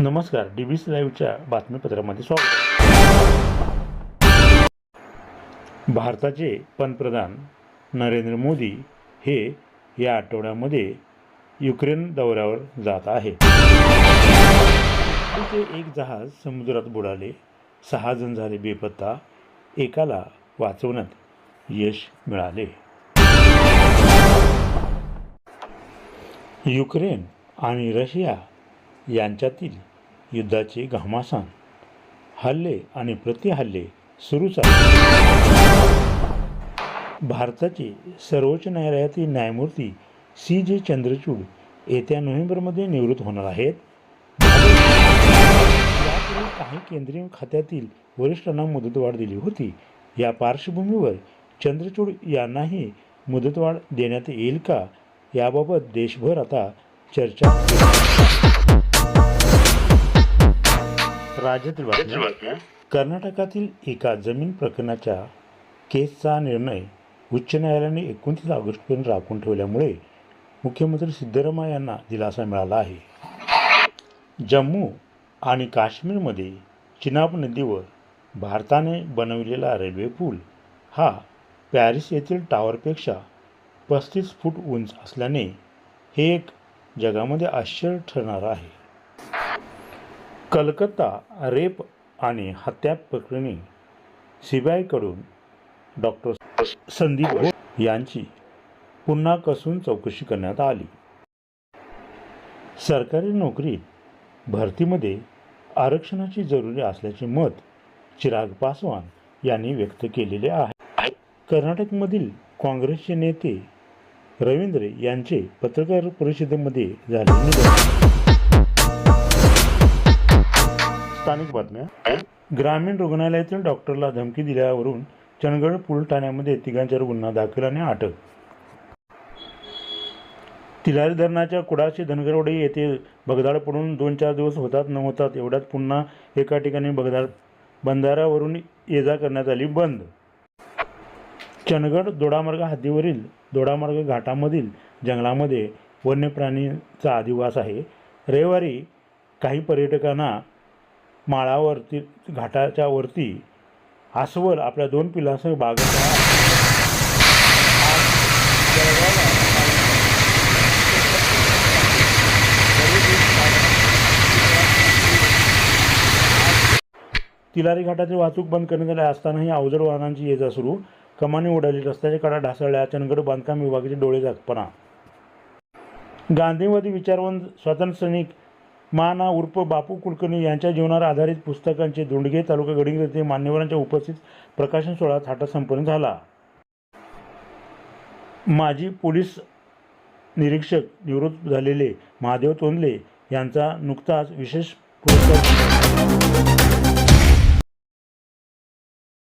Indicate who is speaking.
Speaker 1: नमस्कार D B C लाईव्हच्या बातमीपत्रामध्ये स्वागत भारताचे पंतप्रधान नरेंद्र मोदी हे या आठवड्यामध्ये युक्रेन दौऱ्यावर जात आहे तिथे एक जहाज समुद्रात बुडाले सहा जण झाले बेपत्ता एकाला वाचवण्यात यश मिळाले. युक्रेन आणि रशिया यांच्यातील युद्धाचे घामासान. हल्ले आणि प्रतिहल्ले सुरूच आहेत. भारताचे सर्वोच्च न्यायालयातील न्यायमूर्ती सी जे चंद्रचूड येत्या नोव्हेंबरमध्ये निवृत्त होणार आहेत. यापूर्वी काही केंद्रीय खात्यातील वरिष्ठांना मुदतवाढ दिली होती. या पार्श्वभूमीवर चंद्रचूड यांनाही मुदतवाढ देण्यात येईल का याबाबत देशभर आता चर्चा राज्यातील बातम्या. कर्नाटकातील एका जमीन प्रकरणाच्या केसचा निर्णय उच्च न्यायालयाने एकोणतीस ऑगस्टपर्यंत राखून ठेवल्यामुळे मुख्यमंत्री सिद्धरामय्या यांना दिलासा मिळाला आहे. जम्मू आणि काश्मीरमध्ये चिनाब नदीवर भारताने बनविलेला रेल्वे पूल हा पॅरिस येथील टॉवरपेक्षा पस्तीस फूट उंच असल्याने हे एक जगामध्ये आश्चर्य ठरणार आहे. कलकत्ता रेप आणि हत्या प्रकरणी सीबीआयकडून डॉक्टर संदीप घोष यांची पुन्हा कसून चौकशी करण्यात आली. सरकारी नोकरीत भरतीमध्ये आरक्षणाची जरुरी असल्याचे मत चिराग पासवान यांनी व्यक्त केलेले आहे. कर्नाटकमधील काँग्रेसचे नेते रवींद्र यांचे पत्रकार परिषदेमध्ये झाले निधन. ठळक बातम्या ग्रामीण रुग्णालयातील डॉक्टरला धमकी दिल्यावरून चंदगड पूल ठाण्यामध्ये तिघांच्यावर गुन्हा दाखल आणि अटक. तिलारी धरणाच्या कुडाशी धनगरवडे येथे भगदाड पडून दोन चार दिवस होतात न होतात एवढ्यात पुन्हा एका ठिकाणी भगदाड बंधाऱ्यावरून ये जा करण्यात आली बंद. चंदगड दोडामार्ग हद्दीवरील दोडामार्ग घाटामधील जंगलामध्ये वन्य प्राणींचा अधिवास आहे. रविवारी काही पर्यटकांना माळावरती घाटाच्या वरती अस्वल आपल्या दोन पिलांसह बागत तिलारी घाटाची वाहतूक बंद करण्यात आली असतानाही अवजड वाहनांची ये जा सुरू. कमानी उडाली रस्त्याच्या कडा ढासळल्या चंदगड बांधकाम विभागाचे डोळे जागपणा गांधीवादी विचारवंत स्वातंत्र्य सैनिक माना उर्फ बापू कुलकर्णी यांच्या जीवनावर आधारित पुस्तकांचे दोंडगे तालुका गडिंग येथे मान्यवरांच्या उपस्थित प्रकाशन सोहळा थाटा संपन्न झाला. माजी पोलीस निरीक्षक निवृत्त झालेले महादेव तोंडले यांचा नुकताच विशेष पुरस्कार